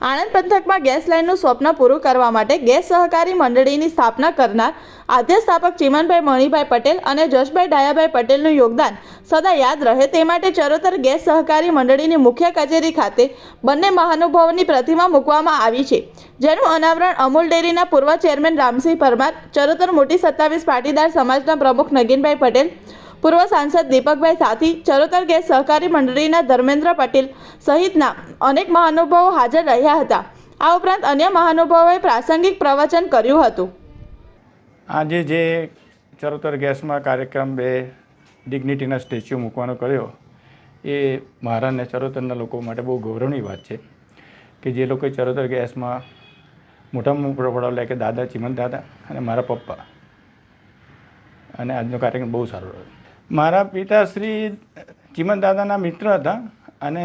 આણંદ પંથકમાં ગેસ લાઇનનું સ્વપ્ન પૂરું કરવા માટે ગેસ સહકારી મંડળીની સ્થાપના કરનાર આદ્ય સ્થાપક ચિમનભાઈ મણિભાઈ પટેલ અને જશભાઈ ડાયાભાઈ પટેલનું યોગદાન સદા યાદ રહે તે માટે ચરોતર ગેસ સહકારી મંડળીની મુખ્ય કચેરી ખાતે બંને મહાનુભાવોની પ્રતિમા મૂકવામાં આવી છે, જેનું અનાવરણ અમૂલ ડેરીના પૂર્વ ચેરમેન રામસિંહ પરમાર, ચરોતર મોટી સત્તાવીસ પાટીદાર સમાજના પ્રમુખ નગીનભાઈ પટેલ પૂર્વ સાંસદ દીપકભાઈ સાથી, ચરોતર ગેસ સહકારી મંડળીના ધર્મેન્દ્ર પટેલ સહિતના અનેક મહાનુભાવો હાજર રહ્યા હતા. આ ઉપરાંત અન્ય મહાનુભાવોએ પ્રાસંગિક પ્રવચન કર્યું હતું. આજે જે ચરોતર ગેસમાં કાર્યક્રમ બે ડિગ્નિટીના સ્ટેચ્યુ મૂકવાનો કર્યો, એ મારા અને ચરોતરના લોકો માટે બહુ ગૌરવની વાત છે કે જે લોકોએ ચરોતર ગેસમાં મોટામાં મોટો પડાવ લે કે દાદા ચિમન દાદા અને મારા પપ્પા. અને આજનો કાર્યક્રમ બહુ સારો રહ્યો. મારા પિતાશ્રી ચિમન દાદાના મિત્ર હતા અને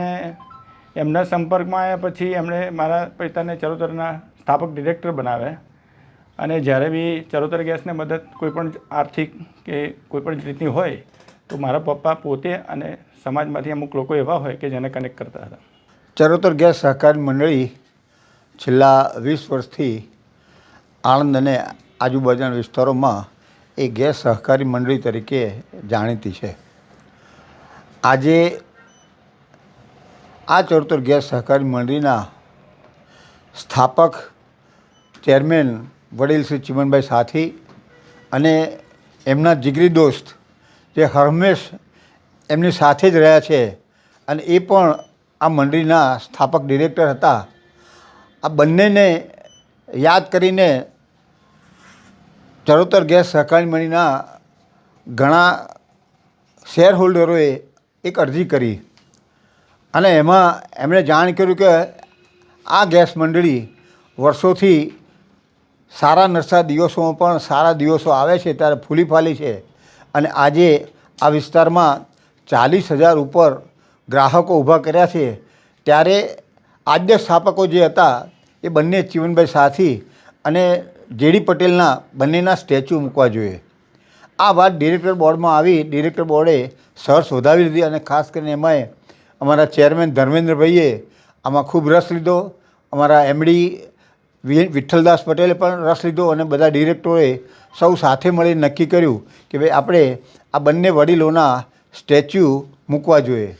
એમના સંપર્કમાં આવ્યા પછી એમણે મારા પિતાને ચરોતરના સ્થાપક ડિરેક્ટર બનાવ્યા. અને જ્યારે બી ચરોતર ગેસને મદદ કોઈપણ આર્થિક કે કોઈપણ રીતની હોય, તો મારા પપ્પા પોતે અને સમાજમાંથી અમુક લોકો એવા હોય કે જેને કનેક્ટ કરતા હતા. ચરોતર ગેસ સહકારી મંડળી છેલ્લા વીસ વર્ષથી આણંદ અને આજુબાજુના વિસ્તારોમાં એ ગેસ સહકારી મંડળી તરીકે જાણીતી છે. આજે આ ચરોતર ગેસ સહકારી મંડળીના સ્થાપક, ચેરમેન વડીલ શ્રી ચિમનભાઈ સાથી અને એમના જીગરી દોસ્ત જે હરમેશ એમની સાથે જ રહ્યા છે અને એ પણ આ મંડળીના સ્થાપક ડિરેક્ટર હતા. આ બંનેને યાદ કરીને ચરોતર ગેસ સહકારી મંડળીના ઘણા શેર હોલ્ડરોએ એક અરજી કરી. અને એમાં એમણે જાણ કર્યું કે આ ગેસ મંડળી વર્ષોથી સારા નરસા દિવસોમાં પણ સારા દિવસો આવે છે, ત્યારે ફૂલી ફાલી છે. અને આજે આ વિસ્તારમાં ચાલીસ હજાર ઉપર ગ્રાહકો ઊભા કર્યા છે. ત્યારે આદ્ય સ્થાપકો જે હતા, એ બંને ચીવનભાઈ સાથી અને જેડી પટેલના બંનેના સ્ટેચ્યુ મૂકવા જોઈએ. આ વાત ડિરેક્ટર બોર્ડમાં આવી ડિરેક્ટર બોર્ડે સર શોધાવી લીધી અને ખાસ કરીને એમાંય અમારા ચેરમેન ધર્મેન્દ્રભાઈએ આમાં ખૂબ રસ લીધો. અમારા એમડી વિઠ્ઠલદાસ પટેલે પણ રસ લીધો અને બધા ડિરેક્ટરોએ સૌ સાથે મળી નક્કી કર્યું કે ભાઈ આપણે આ બંને વડીલોના સ્ટેચ્યુ મૂકવા જોઈએ.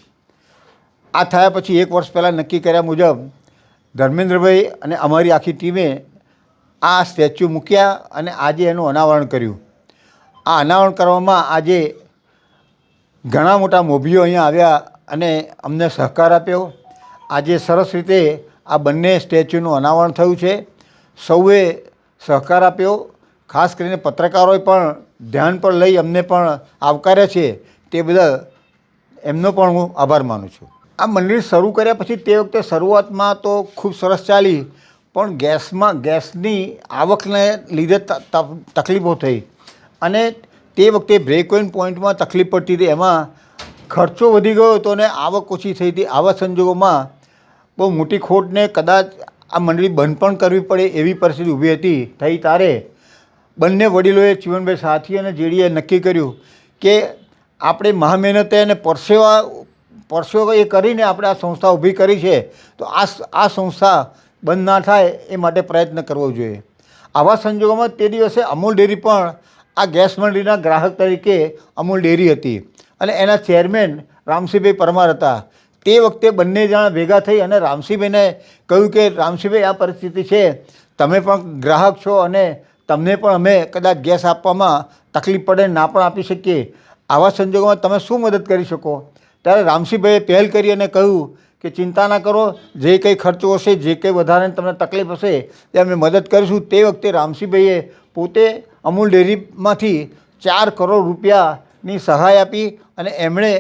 આ થયા પછી એક વર્ષ પહેલાં નક્કી કર્યા મુજબ ધર્મેન્દ્રભાઈ અને અમારી આખી ટીમે આ સ્ટેચ્યુ મૂક્યા અને આજે એનું અનાવરણ કર્યું. આ અનાવરણ કરવામાં આજે ઘણા મોટા મોભીઓ અહીંયા આવ્યા અને અમને સહકાર આપ્યો. આજે સરસ રીતે આ બંને સ્ટેચ્યુનું અનાવરણ થયું છે. સૌએ સહકાર આપ્યો. ખાસ કરીને પત્રકારોએ પણ ધ્યાન પર લઈ અમને પણ આવકાર્યા છે. તે બદલ એમનો પણ હું આભાર માનું છું. આ મંદિર શરૂ કર્યા પછી તે વખતે શરૂઆતમાં તો ખૂબ સરસ ચાલી. પણ ગેસમાં, ગેસની આવકને લીધે તકલીફો થઈ. અને તે વખતે બ્રેક ઇન પોઈન્ટમાં તકલીફ પડતી હતી. એમાં ખર્ચો વધી ગયો હતો અને આવક ઓછી થઈ હતી. આવા સંજોગોમાં બહુ મોટી ખોટને કદાચ આ મંડળી બંધ પણ કરવી પડે એવી પરિસ્થિતિ ઊભી હતી. થઈ તારે બંને વડીલોએ ચીવનભાઈ સાથી અને જેડીએ નક્કી કર્યું કે આપણે મહામહેનતે અને પરસેવા, પરસેવો એ કરીને આપણે આ સંસ્થા ઊભી કરી છે. તો આ આ સંસ્થા બંધ ના થાય એ માટે પ્રયત્ન કરવો જોઈએ. આવા સંજોગોમાં તે દિવસે અમૂલ ડેરી પણ આ ગેસ મંડળીના ગ્રાહક તરીકે અમૂલ ડેરી હતી અને એના ચેરમેન રામસિંહભાઈ પરમાર હતા. તે વખતે બંને જણા ભેગા થઈ અને રામસિંહભાઈને કહ્યું કે રામસિંહભાઈ આ પરિસ્થિતિ છે. તમે પણ ગ્રાહક છો અને તમને પણ અમે કદાચ ગેસ આપવામાં તકલીફ પડે ના પણ આપી શકીએ. આવા સંજોગોમાં તમે શું મદદ કરી શકો? ત્યારે રામસિંહભાઈએ પહેલ કરી અને કહ્યું કે ચિંતા ના કરો, જે કંઈ ખર્ચો હશે, જે કંઈ વધારે તમને તકલીફ હશે, તે અમે મદદ કરીશું. તે વખતે રામસિંહભાઈએ પોતે અમૂલ ડેરીમાંથી ચાર કરોડ રૂપિયાની સહાય આપી અને એમણે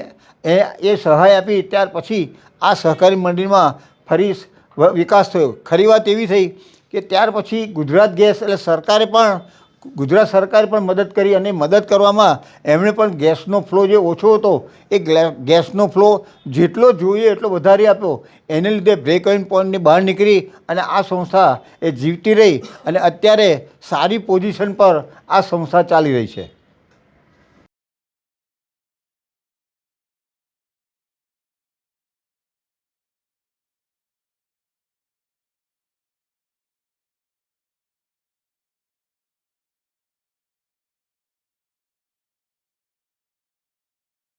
એ એ સહાય આપી. ત્યાર પછી આ સહકારી મંડળીમાં ફરી વિકાસ થયો. ખરી વાત એવી થઈ કે ત્યાર પછી ગુજરાત ગેસ એટલે સરકારે પણ ગુજરાત સરકારે પણ મદદ કરી અને મદદ કરવામાં એમણે પણ ગેસનો ફ્લો જે ઓછો હતો, એ ગેસનો ફ્લો જેટલો જોઈએ એટલો વધારી આપ્યો. એને લીધે બ્રેક ઇન પોઈન્ટની બહાર નીકળી અને આ સંસ્થા એ જીવતી રહી અને અત્યારે સારી પોઝિશન પર આ સંસ્થા ચાલી રહી છે.